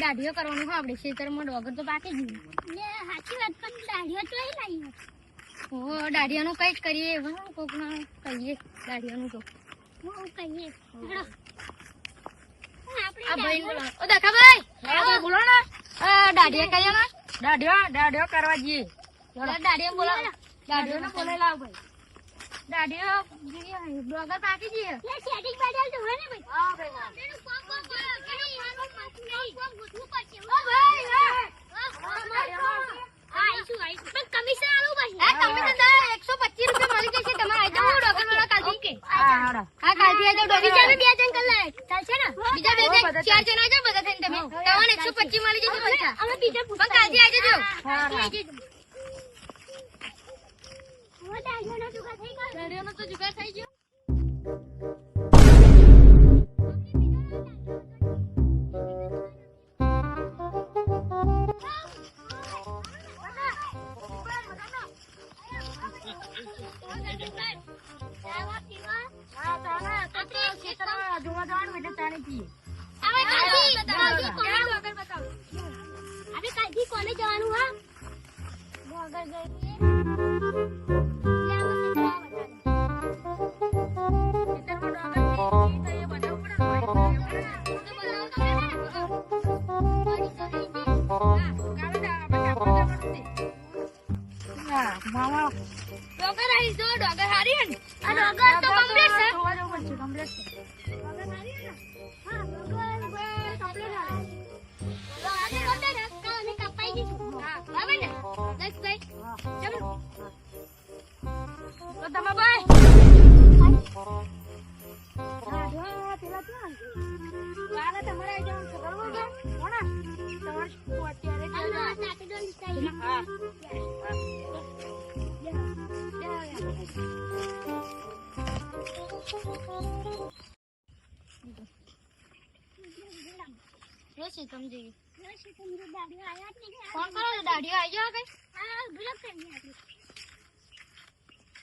દાઢીઓ કરવાનું હોય આપણે ખેતરમાં ડોગર તો પાકી ગયું સાચી વાત પણ દાઢીઓ તો લાવી કરીએ. એવું કોકના કહીએ દાઢિયાનું તો. કહીએ? હેડો. આપણે આ ભાઈ દાઢીઓ- ઓ દેખાભાઈ હા, ભાઈ બોલો ને. આ દાઢિયા કર્યા ના. દાઢિયો દાઢિયો કરવા જઈએ. દાઢીઓ બોલાવી લાવ ભાઈ. દાઢિયો ડોગર પાકી જઈએ લે, setting બદલ તો હોય ને ભાઈ. હા ભાઈ એનું કોમ કોમ કરો. એનું હારું નહીં. કોમ ગોઠવું પડશે. ઓ ભાઈ, આવીશું, આવીશું. પણ commission આલવું પડશે. હા તમે તો એકસો રૂપિયા મળી જશે તમારે આવી જાવ ડોગર વાળા કાલથી હા હાડા હા કાલથી આવી જાવ ડોગર બી બે જણ કરી લે. ચાલશે ને? બીજા બે જણ- ચાર જણ આવજો બધા થઈને તમે તમને એકસો પચીસ મળી જશે પૈસા અમે બીજા પણ કાલથી આવી જજો હા, કાલથી જજો. હવે દાઢીઓનો જુગાડ થઈ ગયો. દાઢિયાનો તો જુગાડ થઈ ગયો હા ચાલે તો તો ખેતરમાં જોવા જવાનું એટલે ચાણી કોલેજ- ડોગર બતાવો હવે કાલથી કોલેજ જવાનું હા આગળ ગઈ હે ને તો complete છે. જોવા પડશે complete છે વગર હારી ને? હા, વગર કોઈ complete હારી. આજે complete હે, કપાઈ જઈશું. હા બરાબર ને દસ ભાઈ ચલો તો તમે ભાઈ કાલે તમારે જવાનું છે બરોબર છે કોના તમારે અત્યારે દોન સ્ટાઈલ. હા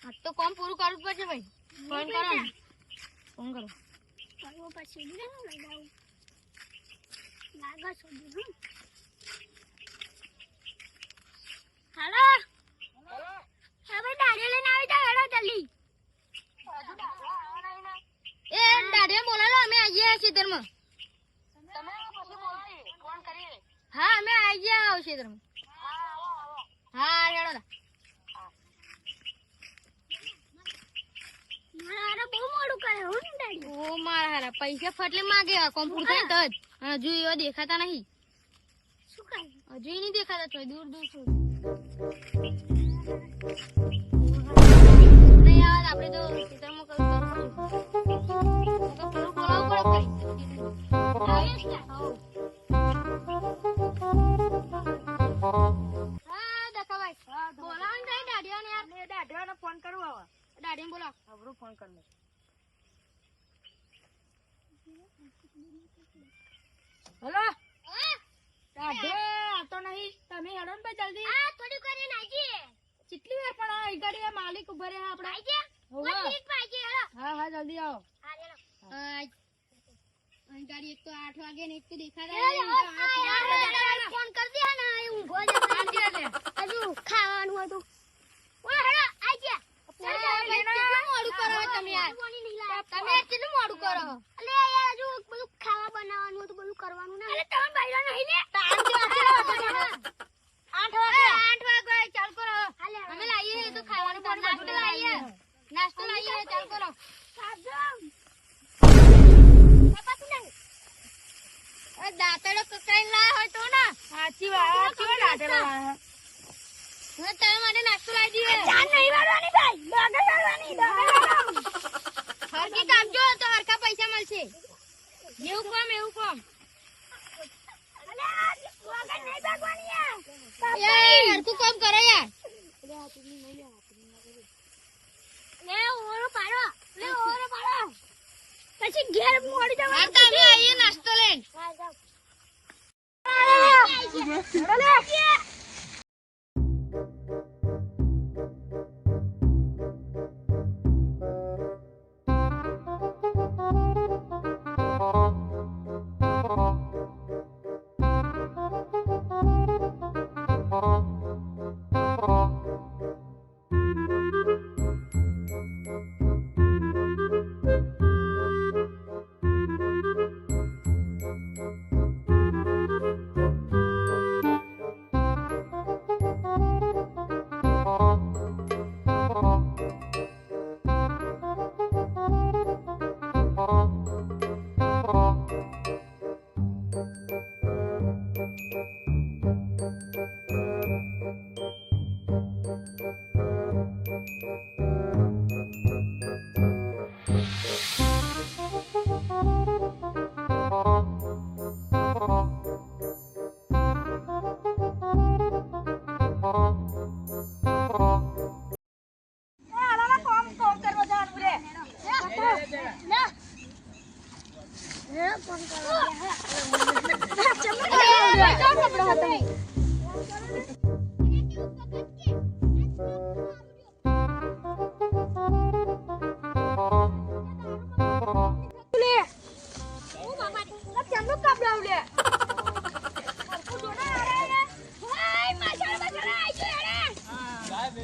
આજ તો કોમ પૂરું કરવું પડશે ભાઈ ફોન પછી. લાગે હાલો હવે દાઢીઓ લઈને આવી જાવ હેડો જલ્દી એ દાઢીઓ બોલાવો અમે આવીએ ખેતરમાં હા અમે આવી ગયા ખેતરમાં હા હેડો મારા બહુ મોડું કરે હો ઓ મારા હારા પૈસા ફટલે માગે આ થાય તો જ. અને હજુ એવા દેખાતા નહીં. શું કરે હજુ નહીં દેખાતા તો દૂર દૂર છું દાઢીઓને યાર ફોન કરું હવે. દાઢીને બોલો. અબરું ફોન કરું હલો? દાઢિયો આવતો નહીં. તમે હેડો ને ભાઈ જલ્દી. આ થોડી કરીને આવી કેટલી વાર પણ આ ગાડી માલિક ઊભો રહે આપણે? આવી ગયા હોવે. હેડો. હા હા જલ્દી આવો. હા હેડો. આ અહીં ગાડી એક તો આઠ વાગે ને એક તો દેખાતા એ નહીં. યાર, આ યાર, ફોન કરી દે ને ઊંઘો છે હજુ ખાવાનું હતું ઓય હેડો આવી ગયા ભાઈ, કેટલું મોડું કરો તમે યાર. તમે કેટલું મોડું કરો. અલે યાર હજુ બધું ખાવા બનાવવાનું હતું બધું કરવાનું ના. અરે તમે બૈરા નહીં ને? આઠ વાગે આઠ વાગે. ચાલ કરો. હાલે અમે લાવીએ તો ખાવાનું. પણ નાસ્તો લાવીએ નાસ્તો લાવીએ ચાલ કરો. દાંતડો કકાઈ લાયા હોય તો ના. સાચી વાત. હવે તારા માટે નાસ્તો લાવી દઈએ જાન નહીં વાળવાની ભાઈ ડોગર વાળવાની ડોગર હરકી કાપજો તો હરકા પૈસા મળશે એવું કોમ એવું કોમ હરકું કામ કરો યાર લે ઓરો પાડો લે ઓરો પાડો પછી ઘેર મોડી હા જવાનું તો અમે આવીએ નાસ્તો લઈને હા Música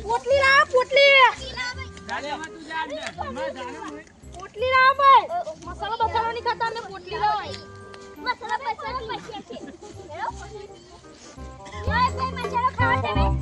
પોટલી લાવ પોટલી. પોટલી લાવ ભાઈ. મસાલો બસાલો નહીં ખાતા ને પોટલી લાવ મસાલા પસાલા પછી છે હેલો ઓય ભાઈ મસાલો ખાવા છે દારૂ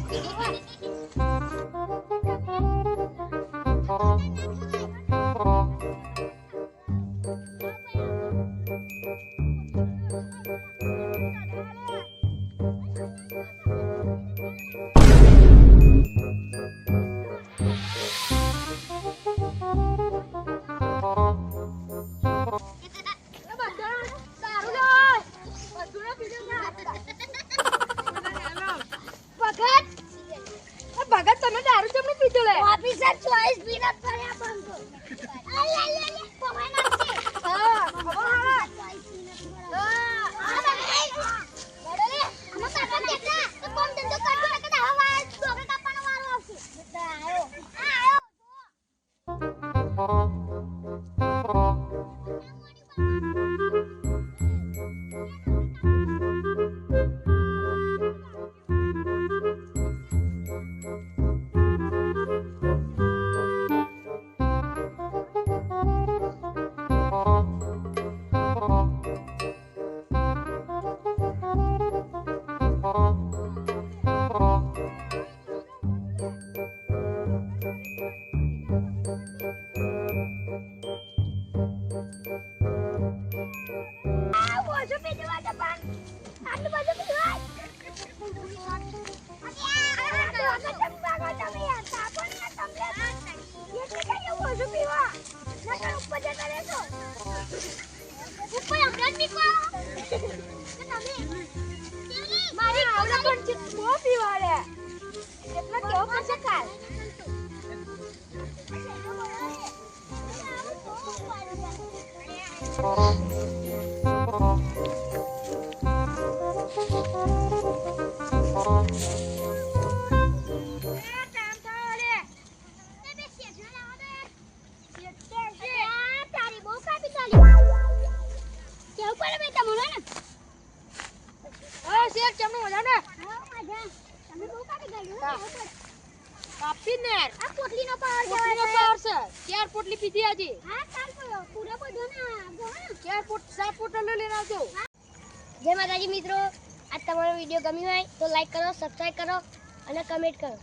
ભગત તમે દારૂ કેમ નહીં પીધો લે? ઓફિસર ચોઈસ પીનટ કર્યા બંધો અલે અલે અલે પવાય નાખશે હા હા ચોઈસ પીનટ કર્યા હા બગડે બગડે અમે કાકા કેટલા? તો કોમ ધંધો કરતો ને? કદા હવા ડોગર કાપવાનો વારો આવશે. આયો આયો બહુ પીવાડે એટલે કેવો પડશે કાલ? કામ કાપી ને આ પોટલીનો પાવર પોટલીનો કહેવાય પાવર છે. ચાર પોટલી પીધી આજે. હા પડ્યો પૂરો બધો ને ચાર પોટ સાત પોટલો લઈને આવજો. જય માતાજી મિત્રો. આ તમારો વિડિયો ગમ્યો હોય તો લાઈક કરો સબસ્ક્રાઇબ કરો અને કમેન્ટ કરો.